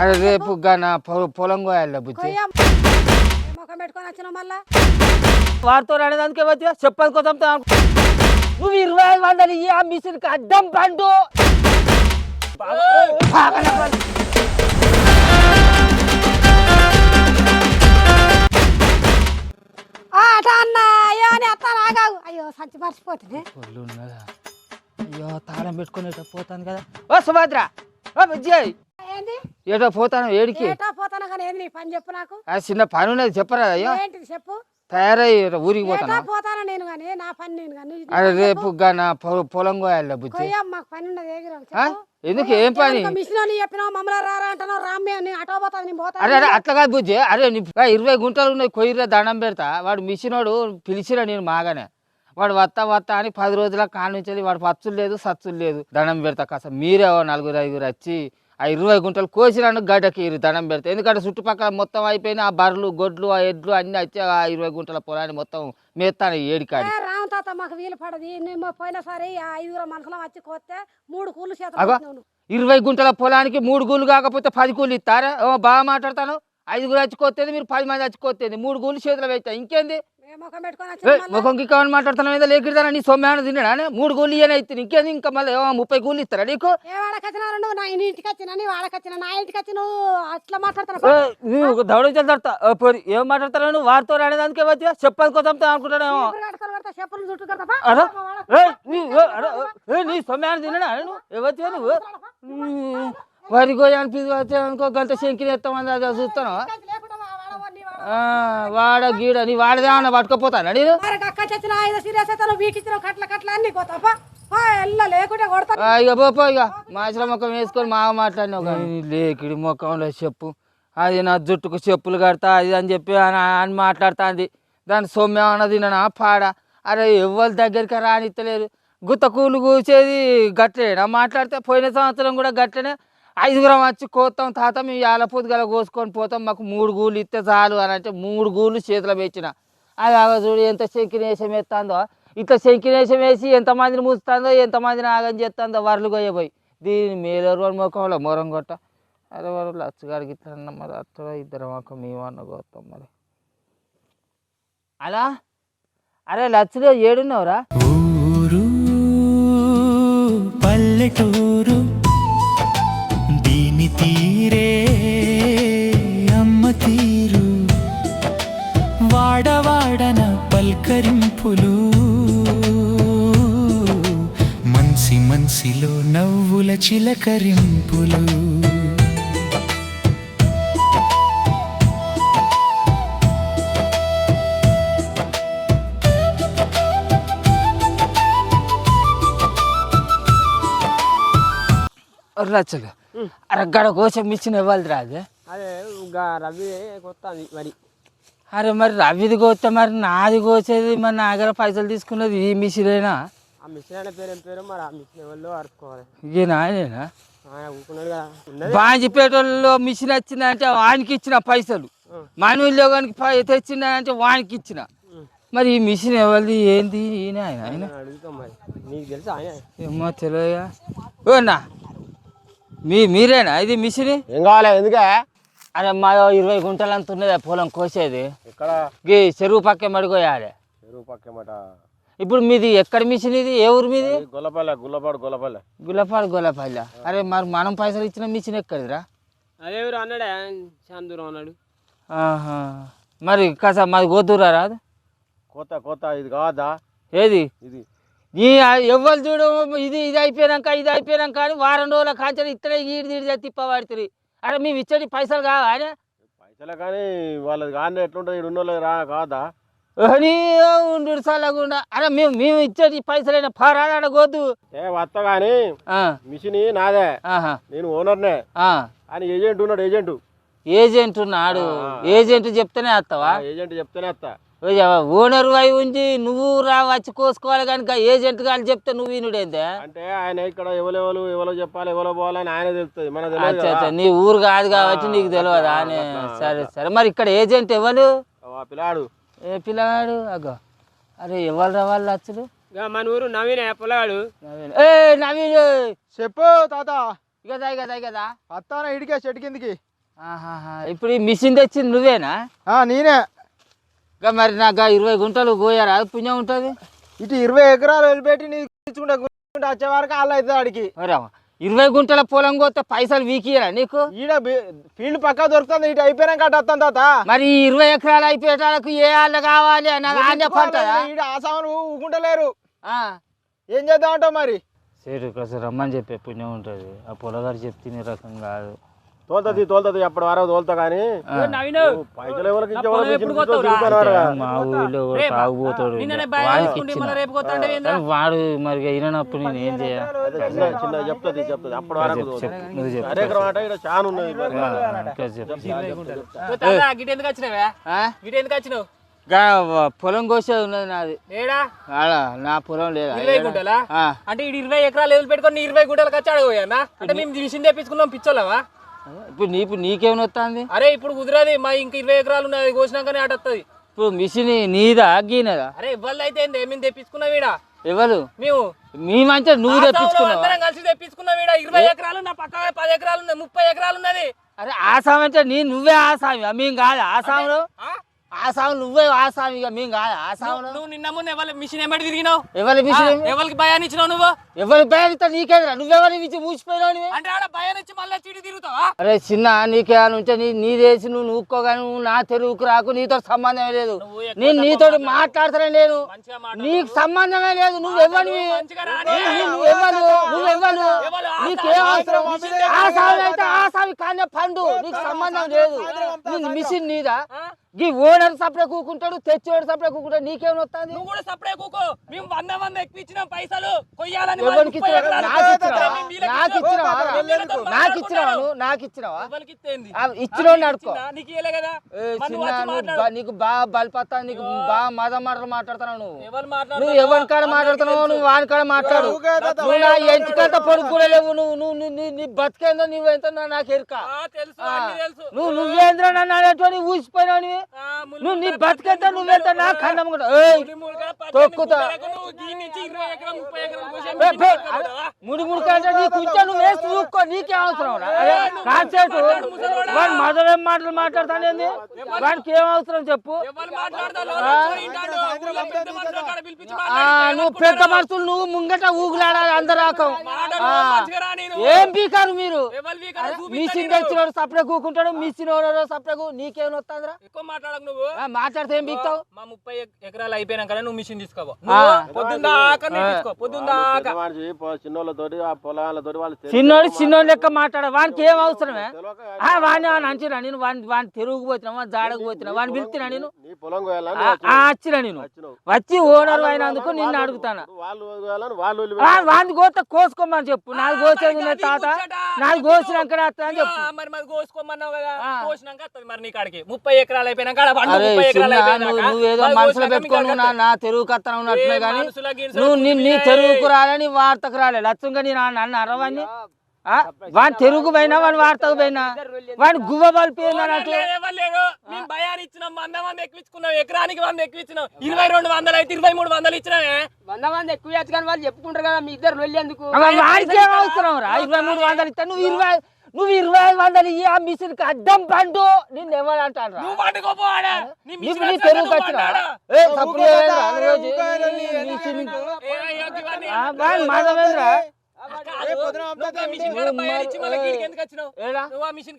అరే రేపు గన పొలం కోయాలి బుద్ధి ముఖం పెట్టుకొని వచ్చినావు మళ్ళా? వారితో అనేదానికే వచ్చా చెప్పదు కోసం నువ్వు ఇరవై ఐదు వందలు ఇయ్యి, ఆ మిషన్కి అడ్డం పండు. పాగల పండు. ఆ, అట అన్న అయ్యో అని అత్త అయ్యో సంచి మర్చిపోతుంది? అయ్యో తాళం పెట్టుకొని ఎటో పోతాను కదా. ఓ సుభద్ర ఏటో పోతాను ఏడికి? ఏటా పోతాను కానీ ఏంది నీ పని చెప్పు నాకు. ఆ చిన్న పని ఉన్నది చెప్పరా అయ్యో. ఏంటిది చెప్పు? తయారై ఊరికి పోతాను? పోతాను నేను కానీ నా పని నేను కానీ అరే రేపు పొలం కోయాలి మాకు పని ఉన్నది ఆ? ఎందుకు ఏం పని? మిషన్ చెప్పినావు మమ్మల్ని రారా అంటున్నావు రామ్మే అని అటో పోతాను నేను పోతాను. అరే అరే అట్లా కాదు బుజ్జి. అరే ఇరవై గుంటలు ఉన్నాయి కొయ్యిరా దండం పెడతా. వాడు మిషనోడు పిలిచిరా నేను మాగానే. వాడు వత్తా వత్తా అని పది రోజుల వెళ్ళి వాడు పచ్చులు లేదు సచ్చులు లేదు. దండం పెడతా కాస్త. మీరే నలుగురు ఐదుగురు వచ్చి ఆ ఇరవై గుంటలు కోసిరాను గడ్డకి దండం పెడతా. ఎందుకంటే చుట్టుపక్కల మొత్తం అయిపోయిన ఆ బర్రెలు గొడ్లు ఆ ఎడ్లు అన్ని వచ్చి ఆ ఇరవై గుంటల పొలాన్ని మొత్తం మేస్తాను ఏడికాడి రామ్ తాత మాకు వీలు పడది. పోయినసారి ఐదుగురు మనుషులు వచ్చి కోస్తే మూడు కూలు చేత. ఇరవై గుంటల పొలానికి మూడు గూళ్ళు కాకపోతే పది కూలు ఇస్తారా? బాగా మాట్లాడతాను. ఐదుగురు వచ్చుకోతేది మీరు పది మంది వచ్చుకోతేది మూడు గూళ్ళు చేతిలో పెడతా ఇంకేంది? ముఖంకి కావాలి మాట్లాడుతున్నావు ఏదో? లేకిడతానా నీ సొమ్మాన తిన్నాడా? మూడు గోళ్ళు ఇయ్యని అయితే ఇంకేంది ఇంకా మళ్ళీ ముప్పై గోళ్ళు ఇస్తారా నీకు? నువ్వు దౌడ చెల్తాడతా పోరి ఏం మాట్లాడతాను నువ్వు? వారితో అనేదానికే వచ్చా చెప్పదు కోసం అనుకుంటానేమో నీ సొమ్మాన తిన్నాడా? నువ్వు? ఎవరితో నువ్వు? ఉమ్, వరి గోయ అనిపించి అనుకో గంట శంకిని ఎత్తామని చూస్తాను వాడ గీడ నీ వాడదేమన్నా పట్టుకపోతానా నేను అన్ని ఆ, ఇక పోపో ఇక మాసిన ముఖం వేసుకొని మా మాట్లాడినావు కానీ. లేకిడి ముఖంలో చెప్పు. అది నా జుట్టుకు చెప్పులు కడతా అది అని చెప్పి అని మాట్లాడుతుంది. దాని సొమ్మె అన్నది నా పాడ. అరే ఎవ్వరి దగ్గరికి రానిత్తలేరు గుత్త కూలు కూసేది గట్లేనా మాట్లాడితే పోయిన సంవత్సరం కూడా గట్లనే ఐదుగురం వచ్చి కోస్తాం తాత మేము యాలపూత గల కోసుకొని పోతాం మాకు మూడు గూళ్ళు ఇస్తే చాలు అని అంటే మూడు గూళ్ళు చేతిలో పెంచిన అది చూడు ఎంత శంకినేశం ఎత్తాందో. ఇట్లా శంకినేశం వేసి ఎంతమందిని ముంచుతుందో ఎంతమందిని ఆగం చేస్తుందో వరలు కొయ్యబోయి. దీని మేలరు ముఖంలో మొరం కొట్ట. అరే వారు లచ్చగాడికి ఇట్లా అన్న మరి అక్కడ ఇద్దరు మేము మేమన్న కోస్తాం మరి. అలా? అరే లచ్చలో ఏడున్నావురా? నవ్వుల చిలకరింపులు లచ్చలు అరే గడ కోసం మిషన్ ఇవ్వాలి రాదు అదే ఇంకా రవి కొత్తది మరి. అరే మరి రవిది కోస్తే మరి నాది కోసేది మరి నా దగ్గర పైసలు తీసుకున్నది ఈ మిషనేనా ఆ మిషన్ అనే పేరు ఏం పేరు? మరి ఆ మిషన్ ఎవరిలో అరుచుకోవాలి ఇక నాయనేనా ఆయన ఊరుకున్నాడు కదా. ఉన్నది. బాంజిపేటలో మిషన్ వచ్చిందంటే వానికి ఇచ్చిన పైసలు. మానవుల్లో కానీ తెచ్చిందంటే వానికి ఇచ్చిన. మరి ఈ మిషన్ ఎవరిది? ఏంది? ఈయన ఆయన ఆయన ఆయన? అడుగుతాం మరి. నీకు తెలుసు ఆయన? ఏమో తెలియగా ఓ అన్నా మీ మీరేనా ఇది మిషన్? ఏం కావాలి? ఎందుకే? అరే మా ఇరవై గుంటలు అంత ఉన్నది పొలం కోసేది. ఇక్కడ ఈ చెరువు పక్క మడిపోయాలి చెరువు పక్కమాట ఇప్పుడు మీది ఎక్కడ మిషన్ ఇది? ఏ ఊరు మీది? గొల్లపల్లె గుల్లపాడు గొల్లపల్లె. గుల్లపాడు గొల్లపల్లి. అరే మరి మనం పైసలు ఇచ్చిన మిషన్ ఎక్కడిదిరా? అదే ఎవరు అన్నాడే? చాలా దూరం అన్నాడు. ఆహా. మరి కాసా మాది గోదూరా రాదు కొత్త కొత్త ఇది కాదా? ఏది? ఇది. ఈ ఎవ్వరు చూడు ఇది ఇది అయిపోయాక ఇది అయిపోయాక అని వారం రోజుల కాంచెలు ఇత్తడే ఈడి తీడి తిప్పబడుతుంది. అరే మేము ఇచ్చేటి పైసలు కావా? పైసలే కానీ వాళ్ళది కానీ ఎట్లుంటుంది? ఇక్కడ ఉన్న రా కాదా? ఉండు చల్లకుండా అరే మేము మేము ఇచ్చేటి పైసలైనా పరాడగొద్దు ఏ వస్తా కానీ మిషన్ నాదే. నేను ఓనర్నే. అని ఏజెంట్ ఉన్నాడు ఏజెంట్. ఏజెంట్ ఉన్నాడు. ఏజెంట్ చెప్తేనే వస్తావా? ఏజెంట్ చెప్తేనే వస్తా. ఓనర్ అయి ఉంచి నువ్వు రా వచ్చి కోసుకోవాలి కనుక ఏజెంట్ గారు చెప్తే నువ్వు వినుడేందే? అంటే ఆయన ఇక్కడ ఎవరెవరు ఎవరో చెప్పాలి ఎవరో పోవాలని ఆయన తెలుస్తుంది. మన నీ ఊరు కాదు కాబట్టి నీకు తెలియదు. అని సరే సరే. మరి ఇక్కడ ఏజెంట్ ఎవరు పిల్లాడు. ఏ పిల్లగాడు? అగో. అరే ఎవరు రా వాళ్ళు వచ్చుడు మన ఊరు నవీనే నవీన్. ఏ నవీన్ చెప్పు తాత. ఇక దా ఇక దా ఇక దా అత్తానా ఇడికే చెట్టు కిందికి. ఆహాహా. ఇప్పుడు ఈ మిషన్ తెచ్చింది నువ్వేనా? ఆ, నేనే. ఇక మరి నాకు ఇరవై గుంటలు పోయారా? అది పుణ్యం ఉంటుంది. ఇటు ఇరవై ఎకరాలు వదిలిపెట్టి నీ ఇచ్చుకుంటా వచ్చే వరకు అల్ల అవుతుంది ఆడికి. మరి అవ్వ, ఇరవై గుంటల పొలం పోతే పైసలు వీకియరా నీకు? ఈడ ఫీల్డ్ పక్కా దొరుకుతుంది ఇటు అయిపోయినాక అటు వస్తాను తాత. మరి ఈ ఇరవై ఎకరాలు అయిపోయేటాలకు ఏ వాళ్ళ కావాలి పంటదా? ఈడ ఆసాములు ఊకుంటలేరు. ఆ. ఏం చేద్దాం అంటావు మరి? ఒకసారి రమ్మని చెప్పే పుణ్యం ఉంటుంది. ఆ పొలగారు చెప్తే నీ రకం కాదు. తోలుతుంది తోలుతుంది అప్పటి వరకు తోలుతా కానీ పైసలు ఎవరికి. మా ఊళ్ళో? తాగుపోతాడు వాడు మరి అయినప్పుడు నేను ఏం చేయాలి? అదే చిన్న చిన్న చెప్తుంది చెప్తుంది. అప్పటి వరకు మాట ఇక్కడ చాలా ఉన్నది వచ్చినావా? ఆ? గిట ఎందుకు వచ్చినావు? గా పొలం కోసేది ఉన్నది నాది. ఏడా? ఆడ నా పొలం లేదా? ఇరవై గుంటలా. అంటే ఇరవై ఎకరాలు ఎదురు పెట్టుకొని ఇరవై గుంటలకు వచ్చి అడగపోయానా అంటే మేము మిషన్ తెప్పించుకున్నాం పిచ్చోళ్ళవా? ఇప్పుడు నీ ఇప్పుడు నీకేమైనా వస్తుంది? అరే ఇప్పుడు కుదిరది. మా ఇంక ఇరవై ఎకరాలు ఉన్నది అది కోసినాకనే ఆట వస్తుంది ఇప్పుడు మిషన్ నీదా గీనదా? అరే ఇవ్వాలి అయితే ఏంది? మేము తెప్పించుకున్నాం ఈడ ఎవరు? మేము. మీ మంచిగా నువ్వు ఆసాములు తెప్పించుకున్నావా? అందరం కలిసి తెప్పించుకున్నాం ఈడ ఇరవై ఎకరాలు నా పక్క పది ఎకరాలు ఉన్నది ముప్పై ఎకరాలు ఉన్నది. అరే ఆసాం అంటే నీ నువ్వే ఆసామి మేము కాదు. ఆసాములు? ఆ? ఆసాము నువ్వే ఆసామిగా మేము కాదు. ఆసాములు నువ్వు నిన్న ముందు ఎవరి మిషన్ ఏమడి తిరిగినావు? ఎవరి మిషన్ ఎవరికి భయాన్ని ఇచ్చినావు నువ్వు? ఎవరి పేరుతో నీకేదిరా? నువ్వెవరి ఇచ్చి మూసిపోయినావు అంటే ఆడ భయాన్ని ఇచ్చి మళ్ళీ చీటి తిరుగుతావా? అరే చిన్న నీకేమైనా ఉంటే నీ నీదేసి నువ్వు నూక్కోగాని నువ్వు నా తెరువుకు రాకు నీతో సంబంధమే లేదు. నేను నీతో మాట్లాడుతూనే మాట నీకు సంబంధమే లేదు. నువ్వు ఎవరివి మంచిగా రాని. నువ్వు ఎవరు? నువ్వు ఎవరు? ఎవరు? నీకేం అవసరం? మిషన్ ఆసామి అయితే ఆసామి కానీ పండు. నీకు సంబంధం లేదు. నీ మిషన్ నీదా? ఆ? ఈ ఓనర్ సపరే కూకుంటాడు తెచ్చేవాడు సపరే కూకుంటాడు నీకేం వస్తుంది? నువ్వు కూడా సపరే కూకో. మేము వంద మంది ఎక్కువ ఇచ్చినాం పైసలు కొయ్యాలని నాకు. ఇచ్చినావా? నాకు ఇచ్చినాం. ఇచ్చినావా? ఇచ్చినావా? నడుకో చిన్న నువ్వు వచ్చి నువ్వు మాట్లాడు. బా- నీకు బాగా బలిపత్తా నీకు బాగా మద మాటలు మాట్లాడుతున్నావు నువ్వు. నువ్వు ఎవరి కాడ మాట్లాడుతున్నావు. నువ్వు వాని కాడ మాట్లాడు. నువ్వు నా ఎంచుకంత పొడుగు కూడా లేవు. నువ్వు నువ్వు నీ- నీ నీ బతికేందో నువ్వెంత నాకు ఎరుక. ఆ, తెలుసు అన్ని తెలుసు. నువ్వు నువ్వేంద్ర నన్ను అనేటువంటి ఊసిపోయినావు నువ్వు. నీ బతికెంత నువ్వెంత నా కన్నం కూడా తొక్కుతా. ముడి ముడి కంటే నీ కొంచెం నువ్వు వేసి చూక్కో నీకే అవసరం కాన్సెప్ట్ వాడు మదవేం మాటలు మాట్లాడతానేంది వాడికి ఏం అవసరం చెప్పు. నువ్వు పెద్ద మనుషులు నువ్వు ముంగట ఊగులాడాలి అందరు ఏం పీకారు మీరు? మిషన్. తెచ్చినాడు సపరే కూకుంటాడు మిషన్ ఓనరు సపరే నీకేం వస్తుందిరా? ఎక్కువ మాట్లాడకు నువ్వు. మాట్లాడితే ఏం పీక్తావు? మా ముప్పై ఎక- ఎకరాలు అయిపోయినాక నువ్వు మిషన్ తీసుకోవు చిన్నోడు చిన్నోడు లెక్క మాట్లాడ. వానికి ఏం అవసరమే? వాడిని వాడిని అంచినా నేను? వాడిని వాడిని తిరుగుకు పోతున్నా వాడిని జాడకు పోతున్నా వాడిని పిలుస్తున్నా నేను? వచ్చినా నేను. వచ్చి ఓనర్ అయినందుకు నిన్ను అడుగుతాను? వాళ్ళు కోత కోసుకోమని చెప్పు. నాది కోసేది ఉన్నది తాత. నాది కోసినాక అని చెప్పు. మరి మరి కోసుకోమన్నావు కదా. కోసినాక వస్తుంది మరి నీ కాడికి. ముప్పై ఎకరాలు అయిపోయినాక నువ్వేదో మరి మనసులో కోసినాక మీ పెట్టుకొని నా తెరువు కత్తనం ఉన్నట్టునే కానీ నువ్వు నీ తెరుగుకు రాలే నీ వార్తకు రాలే. లచ్చంగా నీ నా- నన్ను అరవాన్ని వాని తెరుగు పోయినా వాని వార్తకు పోయినా వాని గువ్వ. మేము భయాన్ని ఇచ్చినాం వంద మంది ఎకరానికి వంద ఇరవై రెండు వందలు అయితే ఇరవై మూడు వందలు ఇచ్చినామే. వంద మంది ఎక్కువ కానీ వాళ్ళు చెప్పుకుంటారు కదా మీ ఇద్దరు వెళ్ళి ఎందుకు? అవ్వ, వాడికి ఏం అవసరం రా. ఇరవై మూడు వందలు ఇస్తా నువ్వు ఇరవై నువ్వు ఇరవై ఐదు వందలు ఇయ్యి ఆ మిషన్కి అడ్డం పండు నిన్ను ఎవరు అంటాను రా? నువ్వు పట్టుకోపోవాడా నీ నీకు మిషన్ నీ వచ్చాక తెరువుకి నువ్వు వచ్చినా వాడి మాధవేంద్ర? నువ్వు ఆ పంపుతా మిషన్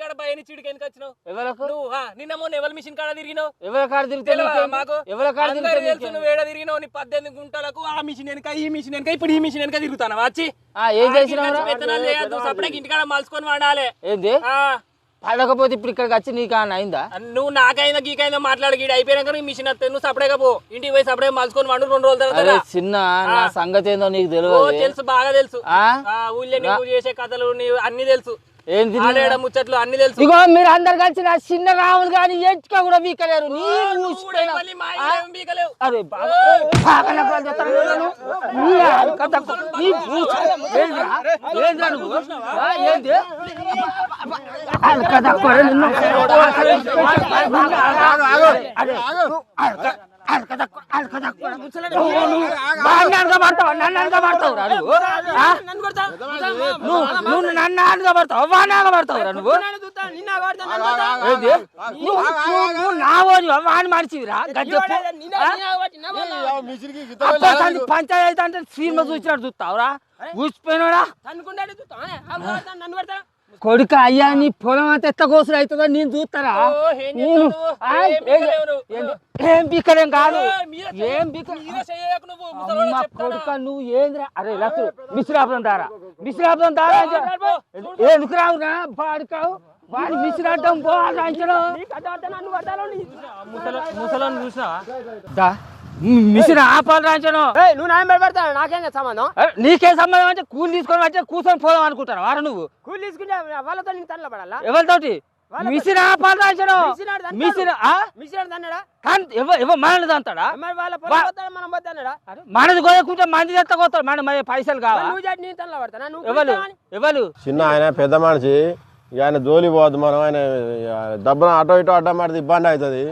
కాడ భయాన్ని గీడికి ఎందుకు వచ్చినావు? ఎవరకు నువ్వు నిన్న మొన్న ఎవరి మిషన్ కాడ తిరిగినావు? ఎవరి కాడ తిరిగితే? మాకు? ఎవరి కాడ తెలుసు? నువ్వు ఏడ తిరిగినావు? నీ పద్దెనిమిది గుంటలకు ఆ మిషన్ వెనక ఈ మిషన్ వెనక ఇప్పుడు ఈ మిషన్ వెనక తిరుగుతాను వచ్చి ఏం చేసినావు చేయొద్దు సపరేట్ ఇంటికాడ మలుచుకొని వాడాలి. ఏంది? పడకపోతే ఇప్పుడు ఇక్కడికి వచ్చి నీకు ఏమన్నా అయిందా? నువ్వు నాకైందా గీకైందా మాట్లాడి గీడ అయిపోయినాక నీ మిషన్ వస్తే నువ్వు సపరేట్గా పో. ఇంటికి పోయి సపరేట్ మలుచుకొని వండు రెండు రోజుల తర్వాత చిన్న నా సంగతి ఏందో నీకు తెలియదు తెలుసు బాగా తెలుసు. ఊళ్ళో నీకు చేసే కథలు నీవు అన్ని తెలుసు. ఆడేడ ముచ్చట్లు అన్ని తెలుసు ఇగో మీరు అందరు కలిసి నా చిన్న రాములు కానీ ఎంచుక కూడా వీకలేరు నీ. అరే బాగా నువ్వు. నీ కథ నన్ను వాడిని నువ్వు నువ్వు నా వాడిని పంచాయతీ అంటే సినిమా చూసినట్టు చూస్తావురా ఊసిపోయినాడా చూస్తా, నన్ను కొడుక అయ్యా నీ పొలం అంతా ఎత్త కోసులు అవుతుందో నేను చూస్తారా ఏం ఏం? ఏం బీకలేం కాదు ఏ, ఏం? కొడుక నువ్వు ఏంద్రా అరే లక్షలు మిశ్రాపురం దారా మిశ్రాపురం దారా ఎందుకు రావురా పాడుకావు వాడి మిశ్రాటం పోవాలంచడం నీకు అడ్డపడితే నన్ను మిషన్ ఆపాలి రాంచను. ఏయ్, నువ్వు నాయం పెడతాను నాకేం సంబంధం? నీకే సంబంధం అంటే కూలి తీసుకొని వచ్చి కూర్చొని పోదాం అనుకుంటారు? వారు నువ్వు? కూలి తీసుకుంటే వాళ్ళతో నీకు తనలో పడాలా? ఎవరితోటి? మిషన్ ఆపాలి రాంచను. మిషన్ మనది అంటాడా మనది కోయకుంటే మంది ఎత్త కోతాడు మన పైసలు కావా? నువ్వు చేసి నేను తనలో పడతానా? నువ్వు ఎవరు? ఎవరు? చిన్న ఆయన పెద్ద మనిషి. ఆయన జోలి పోవద్దు మనం ఆయన డబ్బున అటో ఇటో అడ్డం మాడితే ఇబ్బంది అవుతుంది.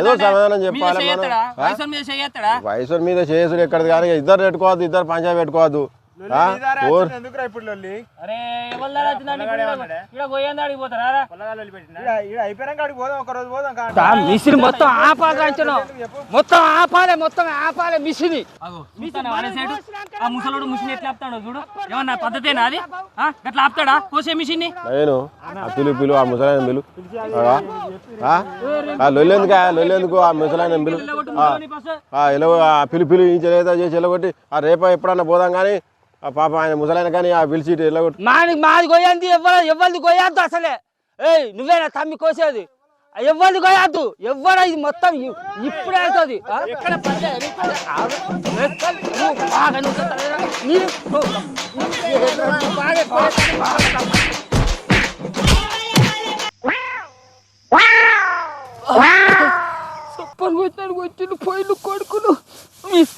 ఏదో? సమాధానం చెప్పాలి మనం? వయసు మీద చేసుడు ఎక్కడిది కానీ ఇద్దరు పెట్టుకోవద్దు ఇద్దరు పంచాయతీ పెట్టుకోవద్దు. మిషన్ మొత్తం ఆపాలి మొత్తం ఆపాలి మొత్తం ఆపాలి మిషన్? ఆ ముసలోడు మిషన్ ఎట్లా ఆపుతాడో చూడు. ఏమన్నా పద్ధతేనా అది? ఆ? గట్లా ఆపుతాడా? కోసే మిషన్ నేను ఆ పిలు పిలు ఆ ముసలాయన లొల్లెందుకు లొల్లెందుకు ఆ ముసలాయన చేసి ఎలగొట్టి ఆ రేప ఎప్పుడన్నా పోదాం కానీ ఆ పాప ఆయన ముసలాయన కానీ ఆ పిలిచి ఎలగొట్టి మాది మాది కొయ్యంది ఎవరు ఎవరిది కొయ్యద్దు అసలే. ఏయ్ నువ్వేనా తమ్మి కోసేది. ఎవరిది కొయ్యద్దు. ఎవరు ఇది మొత్తం ఇప్పుడే అవుతుంది. సప్పని కొట్టాడు వచ్చిండు పోయిలు కొడుకులు మిస్